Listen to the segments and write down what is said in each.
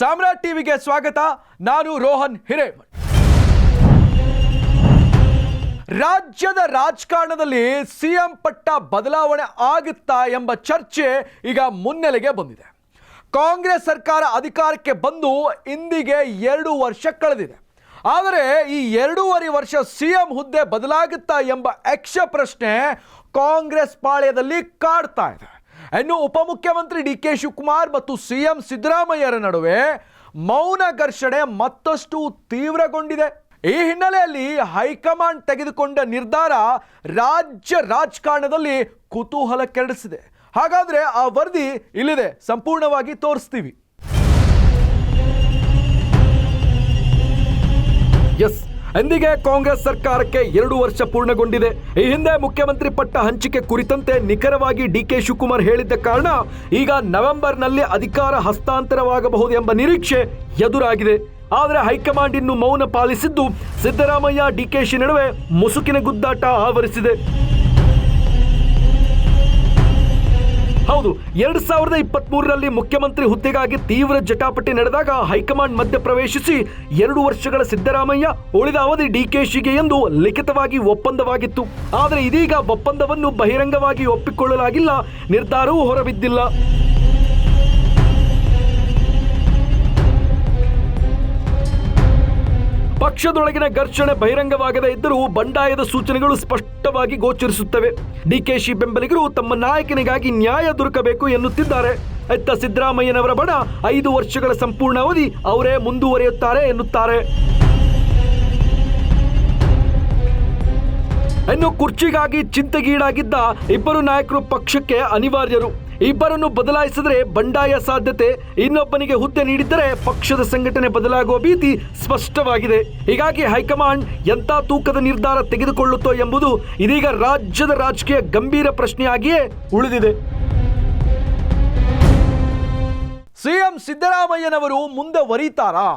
ಸಾಮ್ರಾಟ್ ಟಿವಿಗೆ ಸ್ವಾಗತ. ನಾನು ರೋಹನ್ ಹಿರೇಮಠ್. ರಾಜ್ಯದ ರಾಜಕಾರಣದಲ್ಲಿ ಸಿಎಂ ಪಟ್ಟ ಬದಲಾವಣೆ ಆಗುತ್ತಾ ಎಂಬ ಚರ್ಚೆ ಈಗ ಮುನ್ನೆಲೆಗೆ ಬಂದಿದೆ. ಕಾಂಗ್ರೆಸ್ ಸರ್ಕಾರ ಅಧಿಕಾರಕ್ಕೆ ಬಂದು ಇಂದಿಗೆ ಎರಡು ವರ್ಷ ಕಳೆದಿದೆ. ಆದರೆ ಈ ಎರಡೂವರೆ ವರ್ಷ ಸಿಎಂ ಹುದ್ದೆ ಬದಲಾಗುತ್ತಾ ಎಂಬ ಯಕ್ಷ ಪ್ರಶ್ನೆ ಕಾಂಗ್ರೆಸ್ ಪಾಳ್ಯದಲ್ಲಿ ಕಾಡ್ತಾ ಇದೆ. ಇನ್ನು ಉಪಮುಖ್ಯಮಂತ್ರಿ ಡಿ ಕೆ ಶಿವಕುಮಾರ್ ಮತ್ತು ಸಿಎಂ ಸಿದ್ದರಾಮಯ್ಯರ ನಡುವೆ ಮೌನ ಘರ್ಷಣೆ ಮತ್ತಷ್ಟು ತೀವ್ರಗೊಂಡಿದೆ. ಈ ಹಿನ್ನೆಲೆಯಲ್ಲಿ ಹೈಕಮಾಂಡ್ ತೆಗೆದುಕೊಂಡ ನಿರ್ಧಾರ ರಾಜ್ಯ ರಾಜಕಾರಣದಲ್ಲಿ ಕುತೂಹಲ ಕೆರಳಿಸಿದೆ ಹಾಗಾದ್ರೆ ಆ ವರದಿ ಇಲ್ಲಿದೆ. ಸಂಪೂರ್ಣವಾಗಿ ತೋರಿಸ್ತೀವಿ. ಎಂದಿಗೆ ಕಾಂಗ್ರೆಸ್ ಸರ್ಕಾರಕ್ಕೆ ಎರಡು ವರ್ಷ ಪೂರ್ಣಗೊಂಡಿದೆ. ಈ ಹಿಂದೆ ಮುಖ್ಯಮಂತ್ರಿ ಪಟ್ಟ ಹಂಚಿಕೆ ಕುರಿತಂತೆ ನಿಖರವಾಗಿ ಡಿ ಕೆ ಶಿವಕುಮಾರ್ ಹೇಳಿದ್ದ ಕಾರಣ ಈಗ ನವೆಂಬರ್ನಲ್ಲಿ ಅಧಿಕಾರ ಹಸ್ತಾಂತರವಾಗಬಹುದು ಎಂಬ ನಿರೀಕ್ಷೆ ಎದುರಾಗಿದೆ. ಆದರೆ ಹೈಕಮಾಂಡ್ ಇನ್ನು ಮೌನ ಪಾಲಿಸಿದ್ದು ಸಿದ್ದರಾಮಯ್ಯ ಡಿಕೆಶಿ ನಡುವೆ ಮುಸುಕಿನ ಗುದ್ದಾಟ ಆವರಿಸಿದೆ. ಹೌದು, ಎರಡ್ ಸಾವಿರದ ಇಪ್ಪತ್ತ್ ಮೂರರಲ್ಲಿ ಮುಖ್ಯಮಂತ್ರಿ ಹುದ್ದೆಗಾಗಿ ತೀವ್ರ ಜಟಾಪಟಿ ನಡೆದಾಗ ಹೈಕಮಾಂಡ್ ಮಧ್ಯ ಪ್ರವೇಶಿಸಿ ಎರಡು ವರ್ಷಗಳ ಸಿದ್ದರಾಮಯ್ಯ ಉಳಿದ ಅವಧಿ ಡಿಕೆಶಿಗೆ ಎಂದು ಲಿಖಿತವಾಗಿ ಒಪ್ಪಂದವಾಗಿತ್ತು. ಆದರೆ ಇದೀಗ ಒಪ್ಪಂದವನ್ನು ಬಹಿರಂಗವಾಗಿ ಒಪ್ಪಿಕೊಳ್ಳಲಾಗಿಲ್ಲ, ನಿರ್ಧಾರವೂ ಹೊರಬಿದ್ದಿಲ್ಲ. ಪಕ್ಷದೊಳಗಿನ ಘರ್ಷಣೆ ಬಹಿರಂಗವಾಗದೇ ಇದ್ದರೂ ಬಂಡಾಯದ ಸೂಚನೆಗಳು ಸ್ಪಷ್ಟವಾಗಿ ಗೋಚರಿಸುತ್ತವೆ. ಡಿಕೆಶಿ ಬೆಂಬಲಿಗರು ತಮ್ಮ ನಾಯಕನಿಗಾಗಿ ನ್ಯಾಯ ದೊರಕಬೇಕು ಎನ್ನುತ್ತಿದ್ದಾರೆ. ಇತ್ತ ಸಿದ್ದರಾಮಯ್ಯನವರ ಬಣ ಐದು ವರ್ಷಗಳ ಸಂಪೂರ್ಣ ಅವಧಿ ಅವರೇ ಮುಂದುವರಿಯುತ್ತಾರೆ ಎನ್ನುತ್ತಾರೆ. ಇನ್ನು ಕುರ್ಚಿಗಾಗಿ ಚಿಂತೆಗೀಡಾಗಿದ್ದ ಇಬ್ಬರು ನಾಯಕರು ಪಕ್ಷಕ್ಕೆ ಅನಿವಾರ್ಯರು. ಇಬ್ಬರನ್ನು ಬದಲಾಯಿಸಿದರೆ ಬಂಡಾಯ ಸಾಧ್ಯತೆ, ಇನ್ನೊಬ್ಬನಿಗೆ ಹುದ್ದೆ ನೀಡಿದ್ದರೆ ಪಕ್ಷದ ಸಂಘಟನೆ ಬದಲಾಗುವ ಭೀತಿ ಸ್ಪಷ್ಟವಾಗಿದೆ. ಹೀಗಾಗಿ ಹೈಕಮಾಂಡ್ ಎಂಥ ತೂಕದ ನಿರ್ಧಾರ ತೆಗೆದುಕೊಳ್ಳುತ್ತೋ ಎಂಬುದು ಇದೀಗ ರಾಜ್ಯದ ರಾಜಕೀಯ ಗಂಭೀರ ಪ್ರಶ್ನೆಯಾಗಿಯೇ ಉಳಿದಿದೆ. ಸಿಎಂ ಸಿದ್ದರಾಮಯ್ಯನವರು ಮುಂದೆ ವರೀತಾರಾ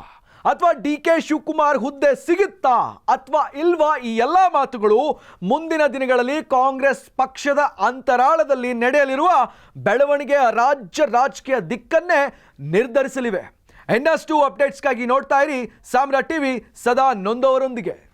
ಅಥವಾ ಡಿ ಕೆ ಶಿವಕುಮಾರ್ ಹುದ್ದೆ ಸಿಗುತ್ತಾ ಅಥವಾ ಇಲ್ವಾ ಈ ಎಲ್ಲ ಮಾತುಗಳು ಮುಂದಿನ ದಿನಗಳಲ್ಲಿ ಕಾಂಗ್ರೆಸ್ ಪಕ್ಷದ ಅಂತರಾಳದಲ್ಲಿ ನಡೆಯಲಿರುವ ಬೆಳವಣಿಗೆಯ ರಾಜ್ಯ ರಾಜಕೀಯ ದಿಕ್ಕನ್ನೇ ನಿರ್ಧರಿಸಲಿವೆ. ಇನ್ನಷ್ಟು ಅಪ್ಡೇಟ್ಸ್ಗಾಗಿ ನೋಡ್ತಾ ಇರಿ. ಸಾಮ್ರಾಟ್ ಟಿವಿ ಸದಾ ನೊಂದವರೊಂದಿಗೆ.